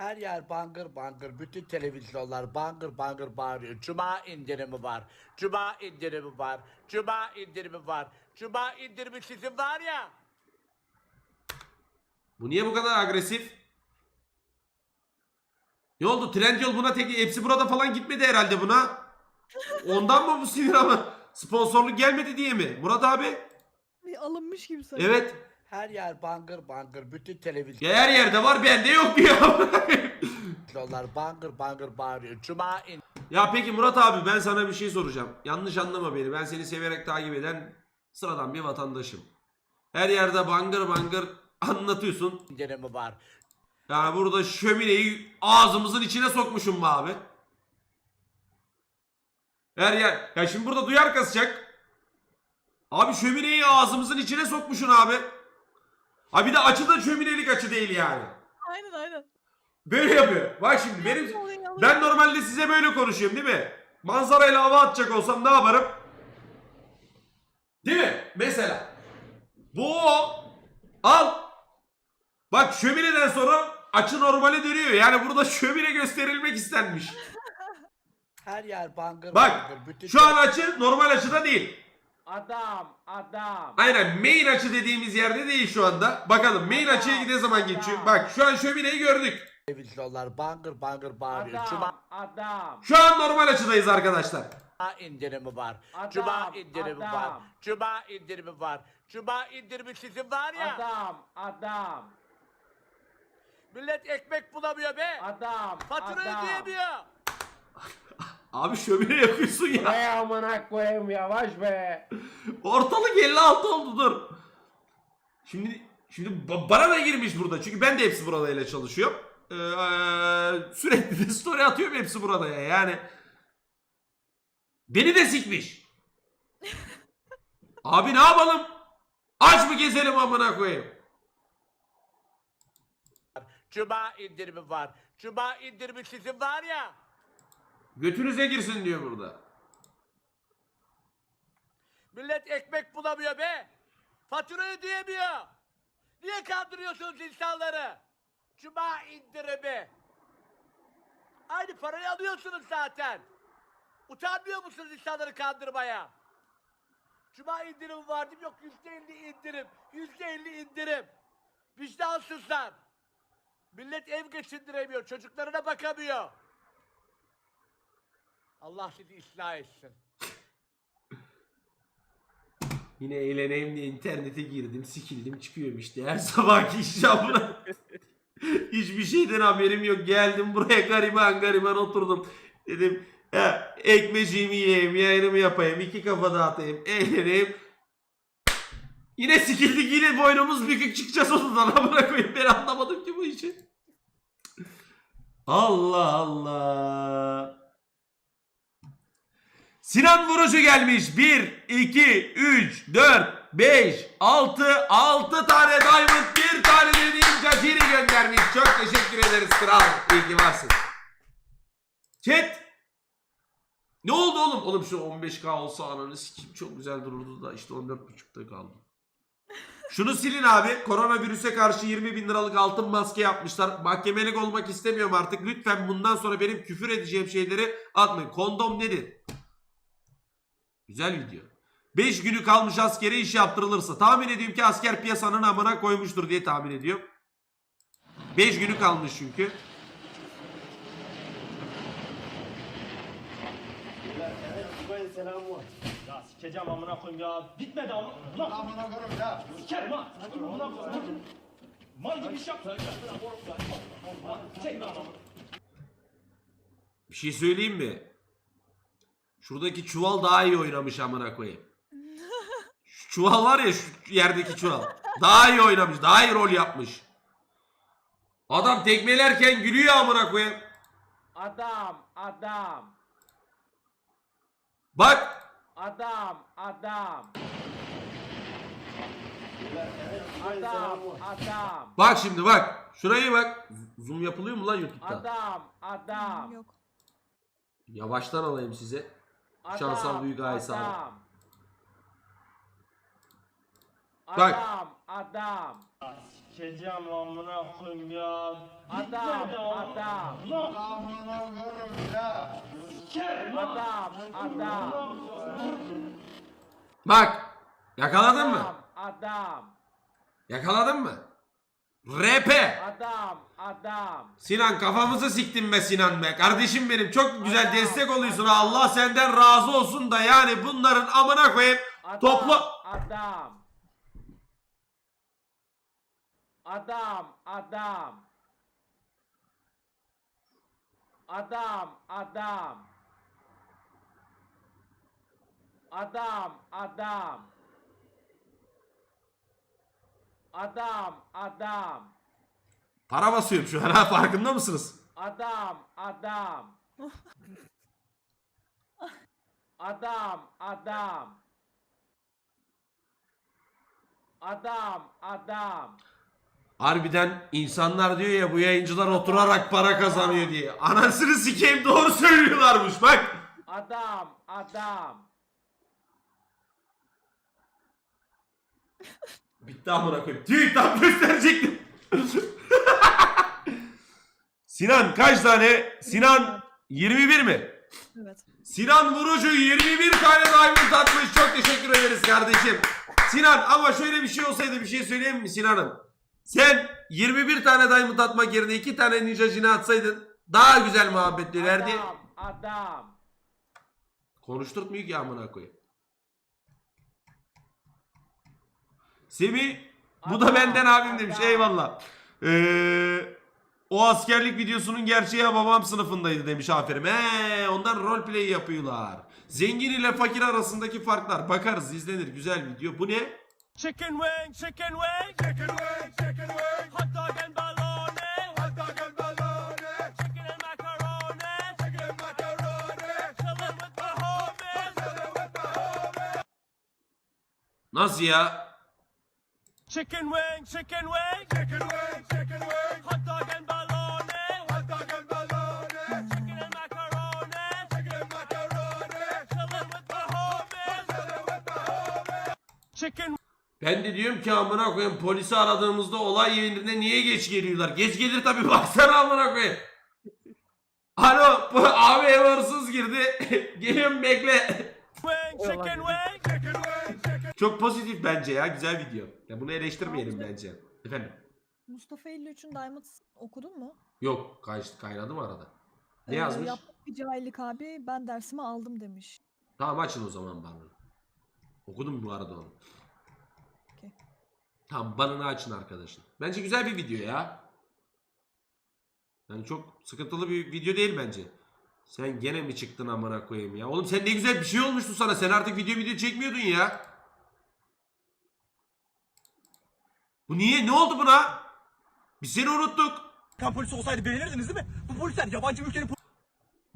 Her yer bangır bangır, bütün televizyonlar bangır bangır bağırıyor. Cuma indirimi var, cuma indirimi var, cuma indirimi var. Cuma indirimi sizin var ya. Bu niye bu kadar agresif? Ne oldu? Trendyol buna tek hepsi burada falan gitmedi herhalde buna. Ondan mı bu sinir ama? Sponsorluk gelmedi diye mi? Murat abi? Bir alınmış gibi sanki. Evet. Her yer bangır bangır, bütün Ya televizyonlar her yerde var bende yok diyor. bangır bangır bağırıyor. Cuma in ya peki Murat abi ben sana bir şey soracağım. Yanlış anlama beni. Ben seni severek takip eden sıradan bir vatandaşım. Her yerde bangır bangır anlatıyorsun. indirimi var. Yani burada şömineyi ağzımızın içine sokmuşum be abi. Her yer. Ya şimdi burada duyar kasacak. Abi şömineyi ağzımızın içine sokmuşsun abi. Ha bir de açı da şöminelik açı değil yani. Aynen aynen. Böyle yapıyor. Bak şimdi benim ben normalde size böyle konuşuyorum değil mi? Manzarayla hava atacak olsam ne yaparım? Değil mi? Mesela. Bu o. Al. Bak şömineden sonra açı normale dönüyor. Yani burada şömine gösterilmek istenmiş. Her yer bangır Bak bangır, bütün şu an açı normal açıda değil. Adam, adam. Aynen main açı dediğimiz yerde değil şu anda. Bakalım main açıya ne zaman geçiyor? Bak şu an şömineyi gördük. televizyonlar bangır bangır bağırıyor. Cuma Adam, adam. Şu an normal açıdayız arkadaşlar. indirimi var. Adam, Cuma indirimi var. adam. Cuma indirimi var. Cuma indirimi sizin var ya. Adam, adam. Millet ekmek bulamıyor be. Adam, Fatura adam. ödeyemiyor. Abi şömine yakıyorsun ya. Ey amına koyayım yavaş be. Ortalık 56 oldu dur. Şimdi şimdi ba- bana da girmiş burada. Çünkü ben de hepsi burada ile çalışıyorum. Ee, eee, sürekli de story atıyorum hepsi burada ya. Yani beni de sikmiş. Abi ne yapalım? Aç mı gezelim amına koyayım? Cuma indirimi var. Cuma indirimi sizin var ya. Götünüze girsin diyor burada. Millet ekmek bulamıyor be. Fatura ödeyemiyor. Niye kandırıyorsunuz insanları? Cuma indirimi. Aynı parayı alıyorsunuz zaten. Utanmıyor musunuz insanları kandırmaya? Cuma indirimi var değil mi? Yok yüzde elli indirim. Yüzde elli indirim. Vicdansızlar. Millet ev geçindiremiyor. Çocuklarına bakamıyor. Allah sizi ıslah etsin. Yine eğleneyim diye internete girdim, sikildim çıkıyorum işte her sabahki iş yapına. Hiçbir şeyden haberim yok. Geldim buraya gariban gariban oturdum. Dedim ya ekmeğimi yiyeyim, yayınımı yapayım, iki kafa dağıtayım, eğleneyim. Yine sikildik yine boynumuz bükük çıkacağız odadan amına koyayım. Ben anlamadım ki bu işi. Allah Allah. Sinan Vurucu gelmiş. 1, 2, 3, 4, 5, 6, 6 tane diamond, bir tane de ninja Jiri göndermiş. Çok teşekkür ederiz kral. İyi ki varsın. Chat. Ne oldu oğlum? Oğlum şu 15k olsa ananı sikeyim çok güzel dururdu da işte 14.5'ta kaldı. Şunu silin abi. Koronavirüse karşı 20 bin liralık altın maske yapmışlar. Mahkemelik olmak istemiyorum artık. Lütfen bundan sonra benim küfür edeceğim şeyleri atmayın. Kondom nedir? Güzel video. 5 günü kalmış askere iş yaptırılırsa tahmin ediyorum ki asker piyasanın amına koymuştur diye tahmin ediyorum. 5 günü kalmış çünkü. Ya sikeceğim amına koyayım ya. Bitmedi ama. Ulan amına koyayım ya. Sikerim ha. Amına koyayım. Mal gibi iş yapma. Bir şey söyleyeyim mi? Şuradaki çuval daha iyi oynamış amına koyayım. Şu çuval var ya şu yerdeki çuval. Daha iyi oynamış. Daha iyi rol yapmış. Adam tekmelerken gülüyor amına koyayım. Adam, adam. Bak. Adam, adam. Adam, adam. Bak şimdi bak. Şuraya bak. Zoom yapılıyor mu lan YouTube'da? Adam, adam. Yok. Yavaştan alayım size. Adam, Şansal büyük abi. adam. Bak. Adam, adam. Sikeceğim amına koyayım ya. Adam, adam. Lan amına koyayım ya. Sikerim lan. Adam, adam. Bak. Yakaladın mı? Adam, adam. Yakaladın mı? RP. Adam, adam. Sinan kafamızı siktin be Sinan be. Kardeşim benim çok güzel destek oluyorsun. Allah senden razı olsun da yani bunların amına koyayım. Adam, Topla. Adam. Adam, adam. Adam, adam. Adam, adam. Adam, adam. Para basıyorum şu an ha farkında mısınız? Adam, adam. Adam, adam. Adam, adam. Harbiden insanlar diyor ya bu yayıncılar oturarak para kazanıyor diye. Anasını sikeyim doğru söylüyorlarmış bak. Adam, adam. Bitti amına koyayım. Tüy tam gösterecektim. Sinan kaç tane? Sinan 21 mi? Evet. Sinan Vurucu 21 tane diamond atmış. Çok teşekkür ederiz kardeşim. Sinan ama şöyle bir şey olsaydı bir şey söyleyeyim mi Sinan'ım? Sen 21 tane diamond atmak yerine 2 tane ninja jini atsaydın daha güzel muhabbet dönerdi. Adam, adam. Konuşturtmuyor ki amına koyayım. Semih bu da benden abim demiş eyvallah. Ee, o askerlik videosunun gerçeği babam sınıfındaydı demiş aferin. He, ondan roleplay yapıyorlar. Zengin ile fakir arasındaki farklar. Bakarız izlenir güzel video. Bu ne? Chicken wing, chicken wing, chicken wing, chicken wing, hot dog and bologna, hot dog and bologna, chicken and macaroni, chicken and macaroni, chillin' with the homies, chillin' with the homies. Nasıl ya? Chicken wing, chicken wing, chicken wing, chicken wing, hot dog and bologna, hot dog and bologna, chicken and macaroni, chicken and macaroni, chillin' with the homies, chillin' with the homies. Chicken Ben de diyorum ki amına koyayım polisi aradığımızda olay yerine niye geç geliyorlar? Geç gelir tabi baksana amına koyayım. Alo bu abi ev hırsız girdi. Geliyorum bekle. wing, chicken wing, Çok pozitif bence ya güzel video. Ya bunu eleştirmeyelim bence. Efendim? Mustafa 53'ün Diamond okudun mu? Yok kay kaynadı mı arada? Ne Ee, yazmış? Yaptık bir cahillik abi ben dersimi aldım demiş. Tamam açın o zaman bana. Okudum bu arada onu. Okey. Tamam banını açın arkadaşın. Bence güzel bir video ya. Yani çok sıkıntılı bir video değil bence. Sen gene mi çıktın amına koyayım ya? Oğlum sen ne güzel bir şey olmuştu sana. Sen artık video video çekmiyordun ya. Bu niye? Ne oldu buna? Biz seni unuttuk. Kan polisi olsaydı beğenirdiniz değil mi? Bu polisler yabancı ülkenin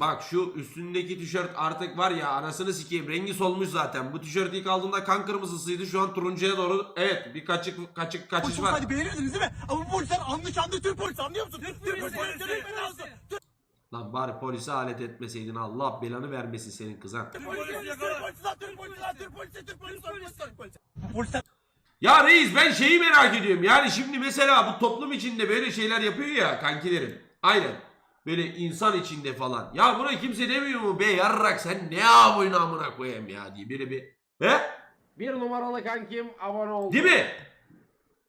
Bak şu üstündeki tişört artık var ya anasını sikeyim rengi solmuş zaten. Bu tişört ilk aldığımda kan kırmızısıydı şu an turuncuya doğru evet bir kaçık kaçık kaçış polisi var. olsaydı beğenirdiniz değil mi? Ama bu polisler anlı şanlı Türk polisi anlıyor musun? Türk polisi. Türk polisi. Lan bari polise alet etmeseydin Allah belanı vermesin senin kızan. Türk polisi. Türk polisi. Türk polisi. lan, Türk polisi. Türk polisi. Türk polisi. Bu polisler Ya reis ben şeyi merak ediyorum yani şimdi mesela bu toplum içinde böyle şeyler yapıyor ya kankilerim. Aynen. Böyle insan içinde falan. Ya buna kimse demiyor mu be yarrak sen ne yapıyorsun amına koyayım ya diye böyle bir. He? Bir numaralı kankim abone oldu. Değil mi?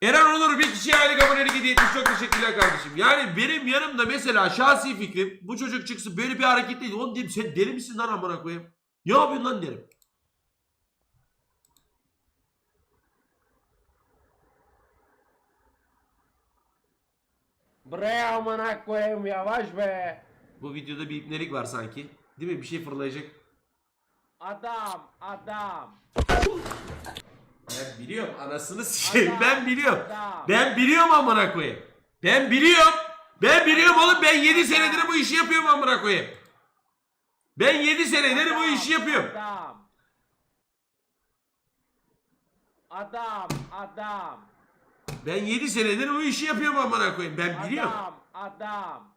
Eren Onur bir kişiye aylık abonelik hediye etmiş. Çok teşekkürler kardeşim. Yani benim yanımda mesela şahsi fikrim bu çocuk çıksın böyle bir hareket değil. Oğlum diyeyim sen deli misin lan amına koyayım? Ne yapıyorsun lan derim. Bre amına koyayım yavaş be. Bu videoda bir ipnelik var sanki. Değil mi? Bir şey fırlayacak. Adam, adam. Ben biliyorum anasını sikeyim. Adam, Ben biliyorum. adam. Ben biliyorum amına koyayım. Ben biliyorum. Ben biliyorum oğlum ben 7 senedir bu işi yapıyorum amına koyayım. Ben 7 senedir bu işi yapıyorum. Adam. Adam, adam. Ben 7 senedir bu işi yapıyorum amına koyayım. Ben biliyorum. Adam, adam.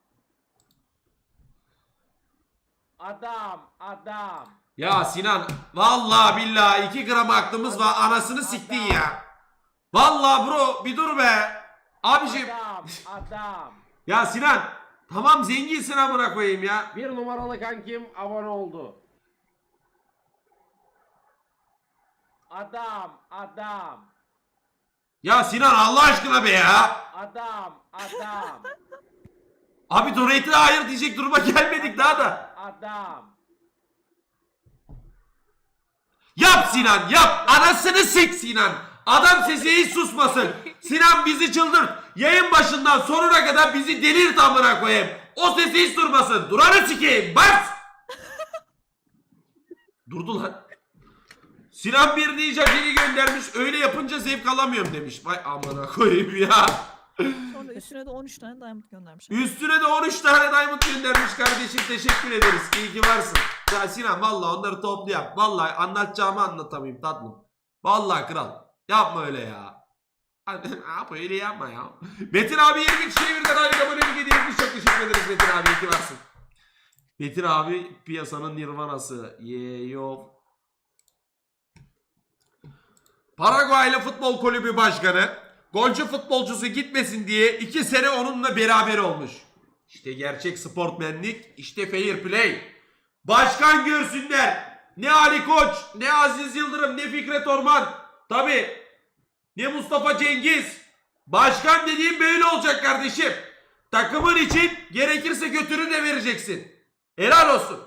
Adam, adam. Ya Sinan vallahi billahi 2 gram aklımız var anasını siktin ya. Vallahi bro bir dur be. Abiciğim. Adam, adam. Ya Sinan. Tamam zenginsin amına koyayım ya. Bir numaralı kankim abone oldu. Adam, adam. Ya Sinan Allah aşkına be ya. Adam, adam. Abi donate'e hayır diyecek duruma gelmedik daha da. Adam. Yap Sinan yap. Anasını sik Sinan. Adam sesi hiç susmasın. Sinan bizi çıldırt. Yayın başından sonuna kadar bizi delirt amına koyayım. O sesi hiç durmasın. Duranı sikeyim. Bas. Durdu lan. Sinan bir ninja seni göndermiş. Öyle yapınca zevk alamıyorum demiş. Vay amına koyayım ya. Sonra üstüne de 13 tane diamond göndermiş. Üstüne de 13 tane diamond göndermiş kardeşim. Teşekkür ederiz. İyi ki varsın. Ya Sinan valla onları toplayalım. Valla anlatacağımı anlatamayayım tatlım. Valla kral. Yapma öyle ya. Abi öyle yapma ya. Metin abi 20 kişiye birden aynı abonelik hediye etmiş. Çok teşekkür ederiz Metin abi. İyi ki varsın. Metin abi piyasanın nirvanası. Ye yok. Paraguaylı futbol kulübü başkanı golcü futbolcusu gitmesin diye iki sene onunla beraber olmuş. İşte gerçek sportmenlik, işte fair play. Başkan görsünler. Ne Ali Koç, ne Aziz Yıldırım, ne Fikret Orman. Tabi ne Mustafa Cengiz. Başkan dediğim böyle olacak kardeşim. Takımın için gerekirse götürü de vereceksin. Helal olsun.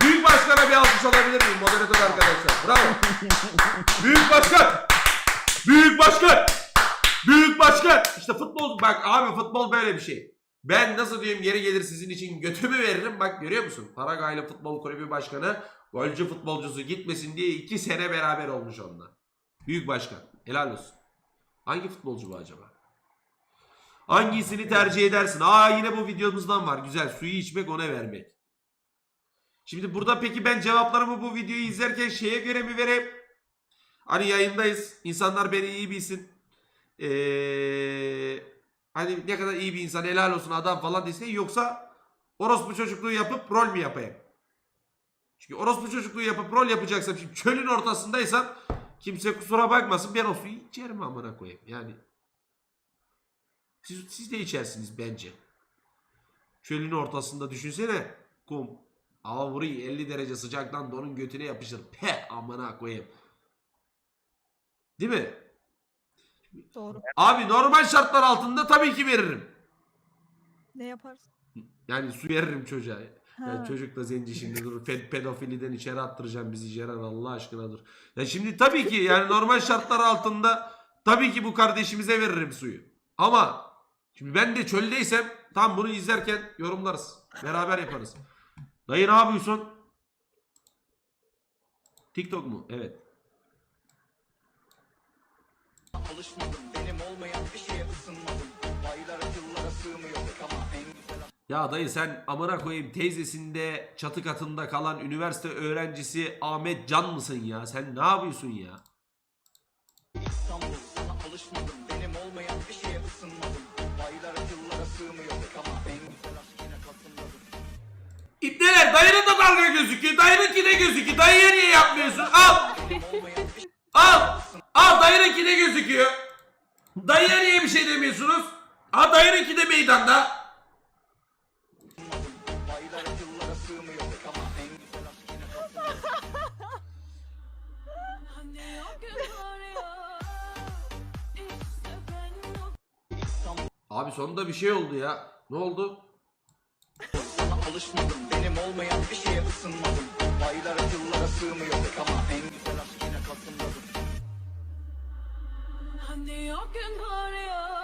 Büyük başkana bir alkış alabilir miyim moderatör arkadaşlar? Bravo. Büyük başkan. Büyük başkan. Büyük başkan. İşte futbol bak abi futbol böyle bir şey. Ben nasıl diyeyim geri gelir sizin için götümü veririm. Bak görüyor musun? Paragaylı Futbol Kulübü Başkanı golcü futbolcusu gitmesin diye iki sene beraber olmuş onunla. Büyük başkan. Helal olsun. Hangi futbolcu bu acaba? Hangisini tercih edersin? Aa yine bu videomuzdan var. Güzel. Suyu içmek ona vermek. Şimdi burada peki ben cevaplarımı bu videoyu izlerken şeye göre mi vereyim? Hani yayındayız. İnsanlar beni iyi bilsin. Ee, hani ne kadar iyi bir insan helal olsun adam falan desin yoksa orospu çocukluğu yapıp rol mü yapayım? Çünkü orospu çocukluğu yapıp rol yapacaksam şimdi çölün ortasındaysam kimse kusura bakmasın ben o suyu içerim amına koyayım. Yani siz, siz de içersiniz bence. Çölün ortasında düşünsene kum. Vuruyor 50 derece sıcaktan donun götüne yapışır. Pe amına koyayım. Değil mi? Doğru. Abi normal şartlar altında tabii ki veririm. Ne yaparsın? Yani su veririm çocuğa. Ya Ha. çocuk da zenci şimdi dur. Pe- pedofiliden içeri attıracağım bizi Ceren Allah aşkına dur. Ya şimdi tabii ki yani normal şartlar altında tabii ki bu kardeşimize veririm suyu. Ama şimdi ben de çöldeysem tam bunu izlerken yorumlarız. Beraber yaparız. Dayı ne yapıyorsun? TikTok mu? Evet. Alışmadım benim olmayan bir şeye ısınmadım Baylara yıllara sığmıyorduk ama en güzel Ya dayı sen amına koyayım teyzesinde çatı katında kalan üniversite öğrencisi Ahmet Can mısın ya? Sen ne yapıyorsun ya? İstanbul sana alışmadım benim olmayan bir şeye ısınmadım Baylara yıllara sığmıyorduk ama en güzel aşk yine katılmadım İpneler dayının da dalga gözüküyor. Dayınınki de gözüküyor. Dayıya niye yapmıyorsun? Al. Al. Dayınınki de gözüküyor. Dayıya niye bir şey demiyorsunuz? Al dayınınki de meydanda. Abi sonunda bir şey oldu ya. Ne oldu? alışmadım benim olmayan bir şeye ısınmadım Baylara yıllara sığmıyorduk ama en güzel aşk yine katılmadım Hani o gün var ya